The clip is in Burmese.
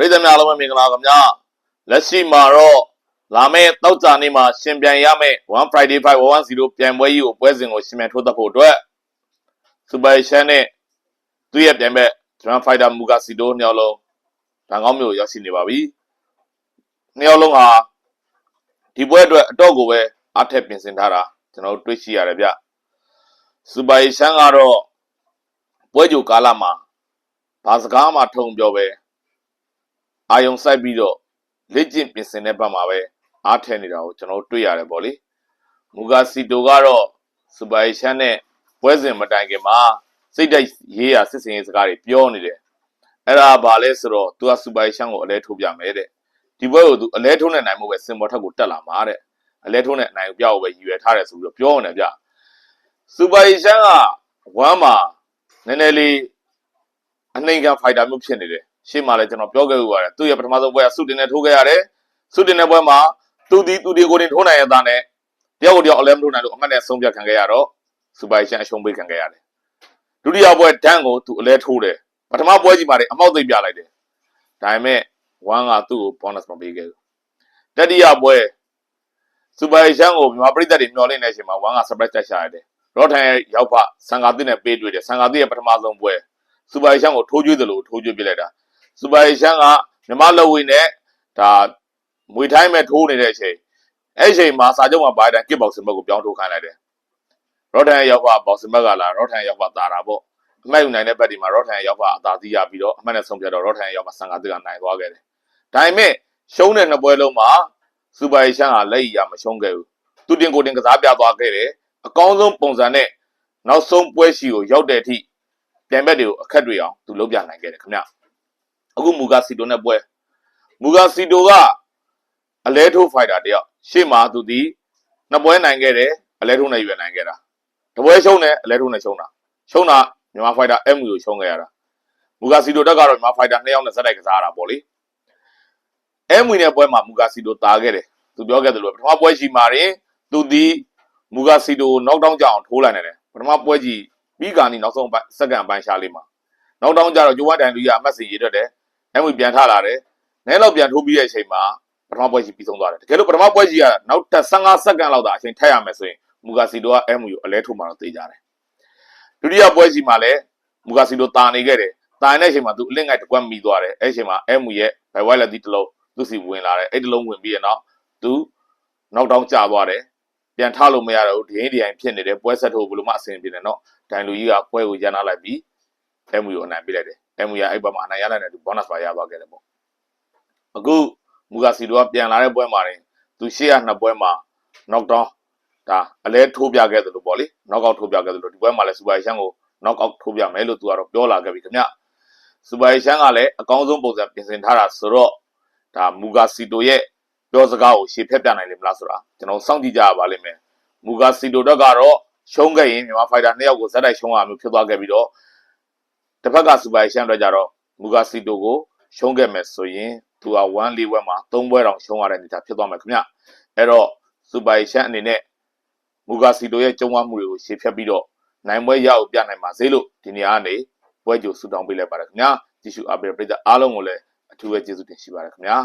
ပရိသတ်များအားလုံးပဲမင်္ဂလာပါခင်ဗျာလက်ရှိမှာတော့လာမယ့်တောက်ကြနေ့မှာရှင်ပြန်ရမယ့်1 Friday 5110ပြန်ပွဲကြီးကိုပွဲစဉ်ကိုရှင်ပြန်ထိုးသက်ဖို့အတွက် Super Shan နဲ့သူ့ရဲ့ပြန်ဘက် Drum Fighter Mugasito နှစ်ယောက်လုံးဗန်ကောင်းမျိုးရောက်ရှိနေပါပြီနှစ်ယောက်လုံးဟာဒီပွဲအတွက်အတော့ကိုပဲအားထက်ပြင်ဆင်ထားတာကျွန်တော်တို့တွေ့ရှိရတယ်ဗျ Super Shan ကတော့ပွဲကြိုကာလမှာဘာစကားမှထုံပြောပဲ အာယုံစိုက်ပြီးတော့လက်ကျင့်ပြင်ဆင်တဲ့ဘက်မှာပဲအားထည့်နေတာကိုကျွန်တော်တို့တွေ့ရတယ်ပေါ့လေမူဂါစီတိုကတော့စူပါရှန်နဲ့ပွဲစဉ်မတိုင်ခင်မှာစိတ်တိုက်ရေးရစစ်စင်ရေးစကားတွေပြောနေတယ်အဲ့ဒါဘာလဲဆိုတော့သူကစူပါရှန်ကိုအလဲထိုးပြမယ်တဲ့ဒီပွဲကိုသူအလဲထိုးနေနိုင်မှုပဲစင်ပေါ်ထက်ကိုတက်လာမှာတဲ့အလဲထိုးနေနိုင်ကိုပြောက်ကိုပဲရည်ရွယ်ထားတယ်ဆိုပြီးတော့ပြောနေတယ်ဗျစူပါရှန်ကဝမ်းမှာနည်းနည်းလေးအနှိမ်ခံဖိုက်တာမျိုးဖြစ်နေတယ် ရှေ့မှာလည်းကျွန်တော်ပြောခဲ့ဥပါတယ်သူ့ရဲ့ပထမဆုံးပွဲကစုတင်နဲ့ထိုးခဲ့ရတယ်စုတင်တဲ့ပွဲမှာသူဒီသူဒီကိုတင်ထိုးနိုင်ရတဲ့နဲ့တယောက်ကိုတယောက်အလဲမထိုးနိုင်လို့အမှတ်နဲ့ဆုံးဖြတ်ခံခဲ့ရတော့စူပါရှင်အရှုံးပေးခံခဲ့ရတယ်ဒုတိယပွဲဒန်ကိုသူအလဲထိုးတယ်ပထမပွဲကြီးမှာလည်းအမောက်သိပ်ပြလိုက်တယ်ဒါပေမဲ့ဝမ်ကသူ့ကို bonus မပေးခဲ့ဘူးတတိယပွဲစူပါရှင်ကိုမြန်မာပြည်သက်တွေမျှော်လင့်နေတဲ့အချိန်မှာဝမ်က surprise တက်ရှာရတယ်ရော့ထန်ရဲ့ရောက်ဖဆန်ကာတိနဲ့ပေးတွေ့တယ်ဆန်ကာတိရဲ့ပထမဆုံးပွဲစူပါရှင်ကိုထိုးကျွေးတယ်လို့ထိုးကျွေးပြလိုက်တာ စူပါရီရှန်ကမြမလက်ဝင်းနဲ့ဒါမွေထိုင်းမဲ့ထိုးနေတဲ့အချိန်အဲ့ဒီအချိန်မှာစာချုပ်မှာပါတဲ့ကစ်ဘောက်စင်ဘက်ကိုပြောင်းထိုးခိုင်းလိုက်တယ်ရော့ထန်ရဲ့ရောက်ပါဘောက်စင်ဘက်ကလာရော့ထန်ရဲ့ရောက်ပါတာတာပေါ့အမှတ်ယူနိုင်တဲ့ဘက်ဒီမှာရော့ထန်ရဲ့ရောက်ပါအသာစီးရပြီးတော့အမှတ်နဲ့ဆုံးဖြတ်တော့ရော့ထန်ရဲ့ရောက်ပါဆန်ကာတစ်ကနိုင်သွားခဲ့တယ်ဒါပေမဲ့ရှုံးတဲ့နှစ်ပွဲလုံးမှာစူပါရီရှန်ကလက်ရည်ရမရှုံးခဲ့ဘူးသူတင်ကိုတင်ကစားပြသွားခဲ့တယ်အကောင်းဆုံးပုံစံနဲ့နောက်ဆုံးပွဲရှိကိုရောက်တဲ့အထိပြန်ဘက်တွေကိုအခက်တွေအောင်သူလုပ်ပြနိုင်ခဲ့တယ်ခင်ဗျ အခုမူဂါစီတိုနဲ့ပွဲမူဂါစီတိုကအလဲထိုးဖိုက်တာတယောက်ရှေ့မှာသူဒီနှစ်ပွဲနိုင်ခဲ့တယ်အလဲထိုးနဲ့ရွယ်နိုင်ခဲ့တာတပွဲရှုံးတယ်အလဲထိုးနဲ့ရှုံးတာရှုံးတာမြန်မာဖိုက်တာ M ကိုရှုံးခဲ့ရတာမူဂါစီတိုတက်ကတော့မြန်မာဖိုက်တာနှစ်ယောက်နဲ့ဇက်တိုက်ကစားရတာပေါ့လေ M နဲ့ပွဲမှာမူဂါစီတိုတာခဲ့တယ်သူပြောခဲ့တယ်လို့ပထမပွဲရှိမှာရင်သူဒီမူဂါစီတိုကို knock down ကြအောင်ထိုးလိုက်နိုင်တယ်ပထမပွဲကြီးပြီးကာနီနောက်ဆုံးစက္ကန့်ပိုင်းရှားလေးမှာနောက်တောင်းကြတော့ဂျိုဝတ်တန်လူကြီးကအမှတ်စီရေးတတ်တယ်။ အဲမှပြန်ထလာတယ်။နဲတော့ပြန်ထိုးပြီးတဲ့အချိန်မှာပထမပွဲကြီးပြီးဆုံးသွားတယ်။တကယ်လို့ပထမပွဲကြီးကနောက်ထပ်15စက္ကန့်လောက်သာအချိန်ထပ်ရမယ်ဆိုရင်မူဂါစီတိုကအဲမှကိုအလဲထိုးမှတော့သိကြတယ်။ဒုတိယပွဲကြီးမှာလည်းမူဂါစီတိုတာနေခဲ့တယ်။တာနေတဲ့အချိန်မှာသူအလင့်ငိုက်တစ်ကွက်မိသွားတယ်။အဲအချိန်မှာအဲမှရဲ့ဘိုင်ဝိုက်လက်ဒီတစ်လုံးသူ့စီဝင်လာတယ်။အဲ့တစ်လုံးဝင်ပြီးရတော့သူနောက်တောင်းကျသွားတယ်။ပြန်ထလို့မရတော့ဘူးဒီရင်ဒီရင်ဖြစ်နေတယ်ပွဲဆက်ထိုးဘလို့မှအဆင်ပြေတယ်နော်။ဒိုင်လူကြီးကပွဲကိုရန်နာလိုက်ပြီး MU ကိုအနိုင်ပေးလိုက်တယ် MU ကအဲ့ဘက်မှာအနိုင်ရလိုက်တဲ့သူ bonus ပါရသွားခဲ့တယ်ပေါ့အခုမူဂါစီတိုကပြန်လာတဲ့ပွဲမှာရင်သူရှေ့ရနှစ်ပွဲမှာ knock down ဒါအလဲထိုးပြခဲ့တယ်လို့ပေါ့လေ knock out ထိုးပြခဲ့တယ်လို့ဒီပွဲမှာလည်းစူပါရှန်ကို knock out ထိုးပြမယ်လို့သူကတော့ပြောလာခဲ့ပြီခင်ဗျစူပါရှန်ကလည်းအကောင်းဆုံးပုံစံပြင်ဆင်ထားတာဆိုတော့ဒါမူဂါစီတိုရဲ့ပြောစကားကိုရှေ့ဖက်ပြနိုင်လိမ့်မလားဆိုတာကျွန်တော်စောင့်ကြည့်ကြရပါလိမ့်မယ်မူဂါစီတိုတော့ကတော့ရှုံးခဲ့ရင်မြန်မာဖိုက်တာနှစ်ယောက်ကိုဇက်တိုက်ရှုံးရမျိုးဖြစ်သွားခဲ့ပြီးတော့ တစ်ဖက်ကစူပါရှန်တော့ကြတော့မူဂါစီတိုကိုရှုံးခဲ့မယ်ဆိုရင်သူက1လေးဝက်မှာ3ပွဲတောင်ရှုံးရတဲ့အနေအထားဖြစ်သွားမယ်ခင်ဗျအဲ့တော့စူပါရှန်အနေနဲ့မူဂါစီတိုရဲ့ကျုံးဝမှုတွေကိုရှေ့ဖြတ်ပြီးတော့နိုင်ပွဲရအောင်ပြနိုင်ပါစေလို့ဒီနေရာကနေပွဲကြိုဆူတောင်းပေးလိုက်ပါတယ်ခင်ဗျာကြည့်ရှုအားပေးတဲ့ပရိသတ်အားလုံးကိုလည်းအထူးပဲကျေးဇူးတင်ရှိပါတယ်ခင်ဗျာ